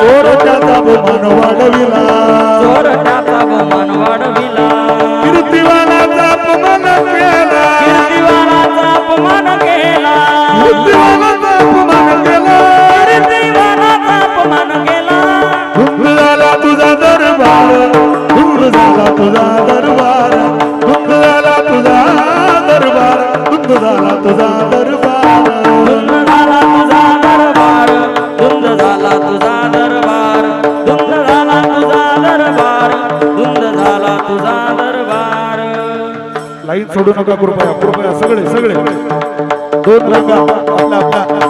चोरट्याचा बहुमान वाढविला चोरट्याचा बहुमान वाढविला कीर्तिवानाचा अपमान केला. कीर्तिवानाचा अपमान केला. कीर्तिवानाचा अपमान केला. कीर्तिवानाचा अपमान केला. भुंग तुझा दरबार. भुंग तुझा दरबार. भुंग तुझा दरबार. भुंग तुझा दरबार. लाईन सोडू नका कृपया कृपया सगळे सगळे. दोन लाख आपला आपला.